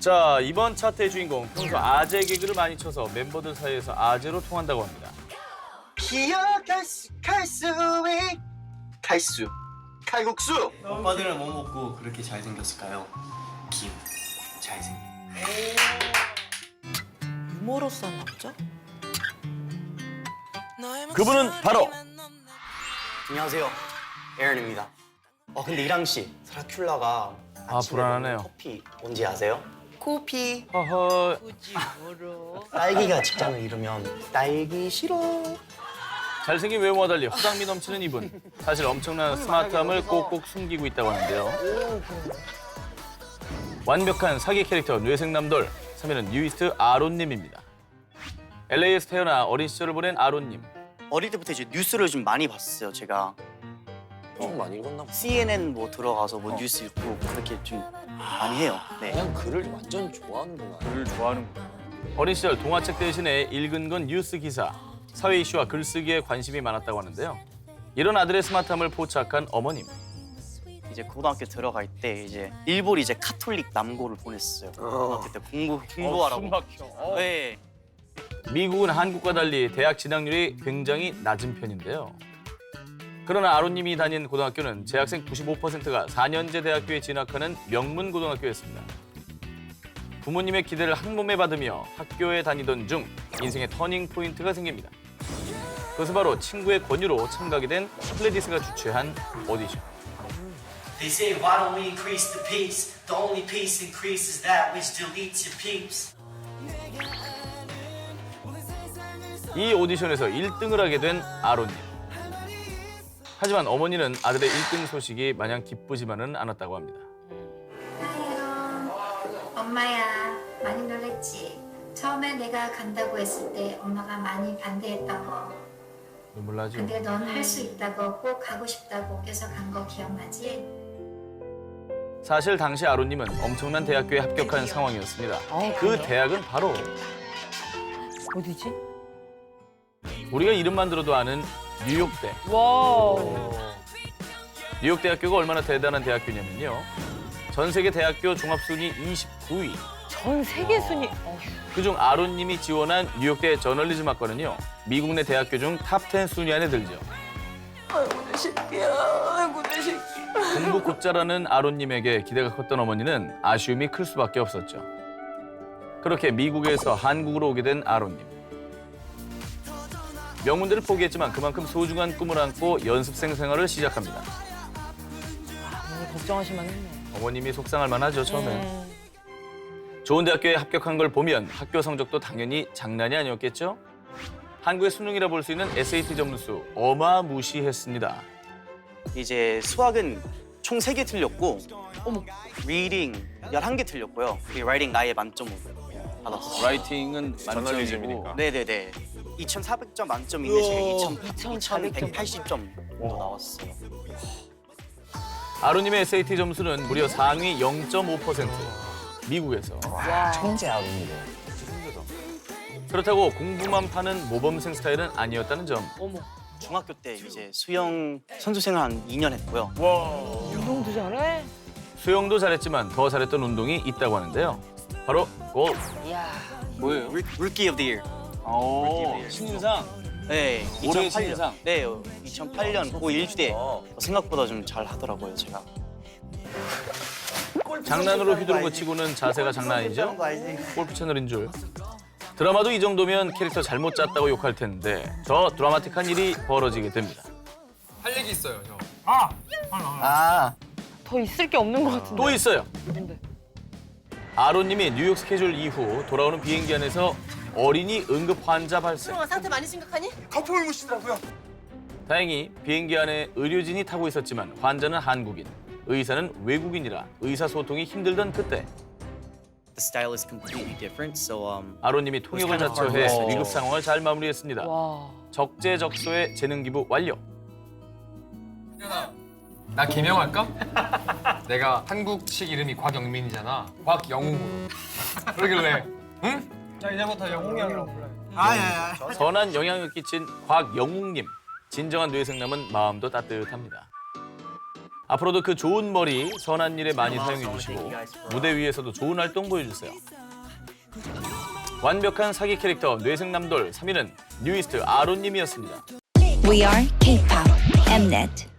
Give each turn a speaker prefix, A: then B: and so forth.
A: 자 이번 차트의 주인공 평소 아재 개그를 많이 쳐서 멤버들 사이에서 아재로 통한다고 합니다.
B: 기억할 수, 갈수, 칼수, 칼국수.
C: 오빠들은 뭐 먹고 그렇게 잘생겼을까요? 기우 잘생긴
D: 유머러스한 남자?
A: 그분은 바로
C: 안녕하세요 에런입니다 어 근데 이랑 씨 사라큘라가
A: 아, 불안하네요.
C: 커피 뭔지 아세요? 코피.
A: 허허
C: 딸기가 직장을 잃으면 딸기 싫어.
A: 잘생긴 외모와 달리 후당미 넘치는 이분. 사실 엄청난 스마트함을 꼭꼭 숨기고 있다고 하는데요. 완벽한 사기 캐릭터 뇌생남돌. 3위는 뉴이스트 아론님입니다. LA에서 태어나 어린 시절을 보낸 아론님.
C: 어릴 때부터 이제 뉴스를 좀 많이 봤어요 제가
E: 좀 많이 읽었나 보다.
C: CNN 뭐 들어가서 뭐 뉴스 읽고 그렇게 좀 많이 해요 네.
E: 그냥 글을 완전 좋아하는구나.
A: 글을 좋아하는구나. 어린 시절 동화책 대신에 읽은 건 뉴스 기사, 사회 이슈와 글쓰기에 관심이 많았다고 하는데요. 이런 아들의 스마트함을 포착한 어머님.
C: 이제 고등학교 들어갈 때 이제 일본 이제 카톨릭 남고를 보냈어요 고등학교 때 공부 공부하라고
A: 막혀.
C: 네.
A: 미국은 한국과 달리 대학 진학률이 굉장히 낮은 편인데요. 그러나 아론님이 다닌 고등학교는 재학생 95%가 4년제 대학교에 진학하는 명문 고등학교였습니다. 부모님의 기대를 한 몸에 받으며 학교에 다니던 중 인생의 터닝 포인트가 생깁니다. 그것은 바로 친구의 권유로 참가하게 된 플레디스가 주최한 오디션.
F: They say, why don't we increase the peace? The only peace increase is that which deletes your peeps.
A: 이 오디션에서 1등을 하게 된 아론님. 하지만 어머니는 아들의 1등 소식이 마냥 기쁘지만은 않았다고 합니다.
G: 아유, 엄마야 많이 놀랬지. 처음에 내가 간다고 했을 때 엄마가 많이 반대했다고.
A: 눈물 나죠?
G: 근데 넌 할 수 있다고 꼭 가고 싶다고 계속 간 거 기억나지?
A: 사실 당시 아론님은 엄청난 대학교에 합격한 상황이었습니다. 그 대학은 바로
D: 어디지?
A: 우리가 이름만 들어도 아는 뉴욕대.
D: 와.
A: 뉴욕 대학교가 얼마나 대단한 대학교냐면요. 전 세계 대학교 종합 순위 29위.
D: 전 세계 순위.
A: 그중 아론님이 지원한 뉴욕대 저널리즘 학과는요. 미국 내 대학교 중 탑 10 순위 안에 들죠. 공부 곧잘하는 아론님에게 기대가 컸던 어머니는 아쉬움이 클 수밖에 없었죠. 그렇게 미국에서 한국으로 오게 된 아론님. 명문대를 포기했지만 그만큼 소중한 꿈을 안고 연습생 생활을 시작합니다.
D: 어머니 걱정하시만 했네.
A: 어머님이 속상할 만하죠 처음엔.
D: 음.
A: 좋은 대학교에 합격한 걸 보면 학교 성적도 당연히 장난이 아니었겠죠? 한국의 수능이라 볼 수 있는 SAT 점수 어마무시했습니다.
C: 이제 수학은 총 3개 틀렸고 어머 리딩 11개 틀렸고요. 그리고 라이팅 나의 만점으로 받았어요.
A: 라이팅은 만점이고
C: 네네네. 2,400점 만점인데 제가
D: 2,400
C: 2,180점 정도 나왔어요.
A: 아루님의 SAT 점수는 무려 상위 0.5%. 미국에서.
E: 천재 아버입니다.
A: 그렇다고 공부만 파는 모범생 스타일은 아니었다는 점.
C: 중학교 때 이제 수영 선수 생활 한 2년 했고요.
D: 운동도 잘해?
A: 수영도 잘했지만 더 잘했던 운동이 있다고 하는데요. 바로 골프.
D: 이야.
A: 뭐예요?
C: Rookie of the Year.
A: 오, 신인상.
C: 네,
A: 올해
C: 2008년.
A: 신인상?
C: 네, 2008년 고1 때 생각보다 좀 잘 하더라고요, 제가.
A: 장난으로 휘두른 것 치고는 자세가 장난 아니죠? 골프 채널인 줄. 드라마도 이 정도면 캐릭터 잘못 짰다고 욕할 텐데 더 드라마틱한 일이 벌어지게 됩니다.
H: 할 얘기 있어요, 저.
C: 아,
D: 더 있을 게 없는 것 같은데.
A: 또 있어요.
D: 뭔데?
A: 아론님이 뉴욕 스케줄 이후 돌아오는 비행기 안에서 어린이 응급 환자 발생.
D: 상태 많이 심각하니?
B: 거품을 묻히더라고요.
A: 다행히 비행기 안에 의료진이 타고 있었지만 환자는 한국인, 의사는 외국인이라 의사소통이 힘들던 그때
C: the style is completely different. So um
A: 아론님이 통역을 자처해. 위급 상황을 잘 마무리했습니다.
D: 와.
A: 적재적소의 재능 기부 완료.
H: 나 개명할까? 내가 한국식 이름이 곽영민이잖아. 곽영웅으로. 그러길래, 응? 자, 이제부터 영웅이 형이라고 불러요.
A: 선한 영향을 끼친 곽영웅님. 진정한 뇌생남은 마음도 따뜻합니다. 앞으로도 그 좋은 머리 선한 일에 많이 사용해 주시고 무대 위에서도 좋은 활동 보여주세요. 완벽한 사기 캐릭터 뇌생남돌 3위는 뉴이스트 아론님이었습니다.
I: We are K-pop Mnet.